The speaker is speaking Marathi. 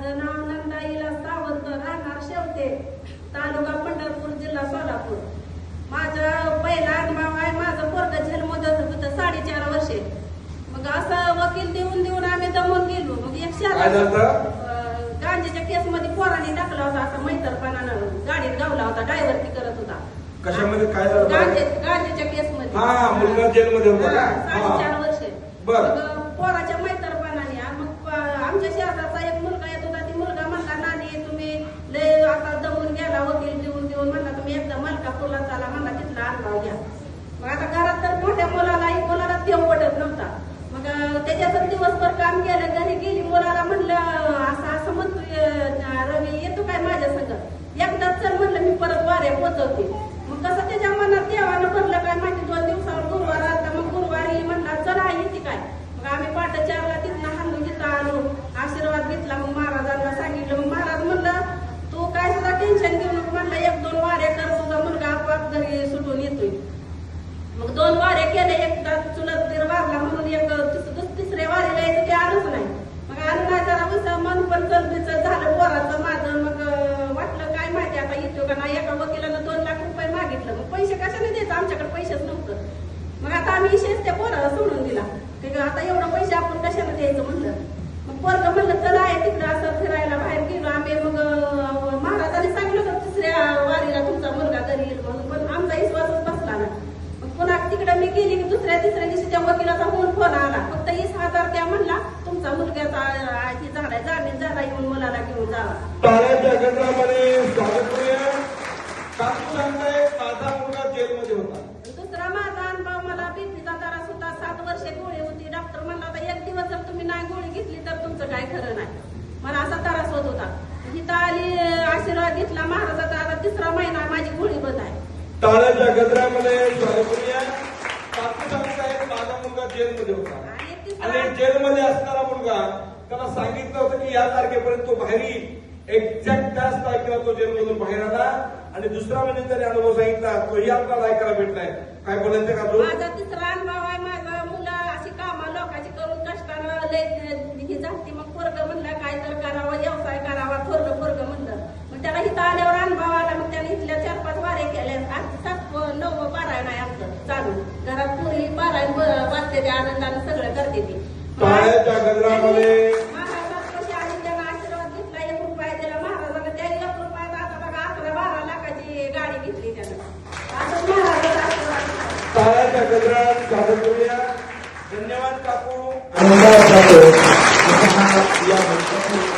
माझं नाव नंदाईला सावंत राहणार शेवटे. तालुका पंढरपूर जिल्हा सोलापूर. माझा पहिला अनुभव आहे माझं पोरग जेलमध्ये होतं साडेचार वर्षे. मग असं वकील देऊन देऊन आम्ही दमून गेलो. मग एक शहरात गांजेच्या केस मध्ये पोराने टाकला होता असा मैतरपणानं गाडीत गावला होता ड्रायव्हर करत होता. कशामध्ये? काय झालं गांजे गांजेच्या केस मध्ये हा, मुलगा जेलमध्ये होता? साडेचार. वर्षे. बरं. मग पोराच्या मैतरपणाने मग आमच्या शहराचा एक मुलगा येत होता ती मुलगा म्हणला नानी तुम्ही लय आता दमून गेला वकील देऊन देऊन म्हणला तुम्ही एकदा चाला म्हणला तिथला अनुभव घ्या. मग आता घरात तर मोठ्या मुलाला कोणाला देव पडत नव्हता. मग त्याच्यातच दिवसभर काम केलं घरी गेली मुलाला म्हणलं असं असं म्हणतोय रवी येतो काय माझ्या संग? एकदाच चल म्हणलं मी परत वाऱ्या पोचवते. मग कसं त्याच्या मनात देवानं भरलं काय माहिती दोन दिवसावर गुरुवार आलता मग गुरुवारी म्हणला चला येते काय मग आम्ही पाठ चारला तिथनं हाणून तिथं आलो आशीर्वाद घेतला मग महाराजांना सांगितलं मग महाराज म्हणलं तू काय सुद्धा टेन्शन घेऊ नको म्हणलं एक दोन वाऱ्या कर तुझा मुलगा आपोआप घरी सुटून येतोय मग दोन वारे केले एकदा चुलत दीर वारला म्हणून एक तिस- दुस- तिसऱ्या वारीला यायचं ते आलंच नाही मग आलं नाही जरा उसं मन झालं पोराचं माझं मग वाटलं काय माहिती आता येतो का नाही? एका वकिलानं दोन लाख रुपये मागितलं. मग पैसे कशाने द्यायचं? आमच्याकडे पैसेच नव्हतं. मग आता आम्ही इशेच त्या पोराला सोडून दिला. की आता एवढं पैसे आपण कशाने द्यायचं म्हणलं? मग पोरग म्हणलं चला आहे तिकडं असं फिरायला बाहेर गेलो आम्ही. मग अं, महाराजांनी सांगितलं होतं तिसऱ्या वारीला तुमचा मुलगा घरी येईल म्हणून. पण आमचा विश्वासच बसला ना मग पुन्हा तिकडे मी गेली की दुसऱ्या तिसऱ्या दिवशी त्या वकिलाचा फोन फोन आला. फक्त वीस हजार त्या म्हणला तुमचा मुलग्याचा टाळ्याच्या गजरामध्ये स्वागत करूया. काकू सांगताय माझा मुलगा जेलमध्ये होता. दुसरा माझा अनुभव मला बीपीचा त्रास होता सात वर्षे गोळी होती. डॉक्टर म्हणला आता एक दिवस जर तुम्ही नाही गोळी घेतली तर तुमचं काय खरं नाही. मला असा त्रास होत. होता इथं आली आशीर्वाद घेतला. महाराजाचा आता तिसरा महिना माझी गोळी बंद आहे. स्वागत करूया काकू सांगताय माझा मुलगा जेलमध्ये होता. आणि जेलमध्ये असणारा मुलगा त्याला सांगितलं होतं की या तारखेपर्यंत तो बाहेर येईल. एक्झॅक्ट त्याच तारखेला तो जेलमधून बाहेर आला आणि दुसरा म्हणजे त्याने अनुभव सांगितला तोही आपल्याला ऐकायला भेटलाय. काय बोलायचं का तू माझा तिसरा अनुभव आहे माझा मुलं अशी कामं लोकांची करून कष्टानं लय ही झाली मग पोरग म्हणलं काय तर करावं व्यवसाय करावा थोरलं पोरग म्हणलं मग त्याला इथं आल्यावर अनुभव आला मग त्याने इथल्या चार पाच वारे केल्या आज सात नऊ पारायण आहे आमचं चालू घरात पुरी पारायण ब- वाचते ते आनंदानं सगळं करते ती. टाळ्याच्या गजरामध्ये. टाळ्याच्या गजरात स्वागत करूया. धन्यवाद काकू.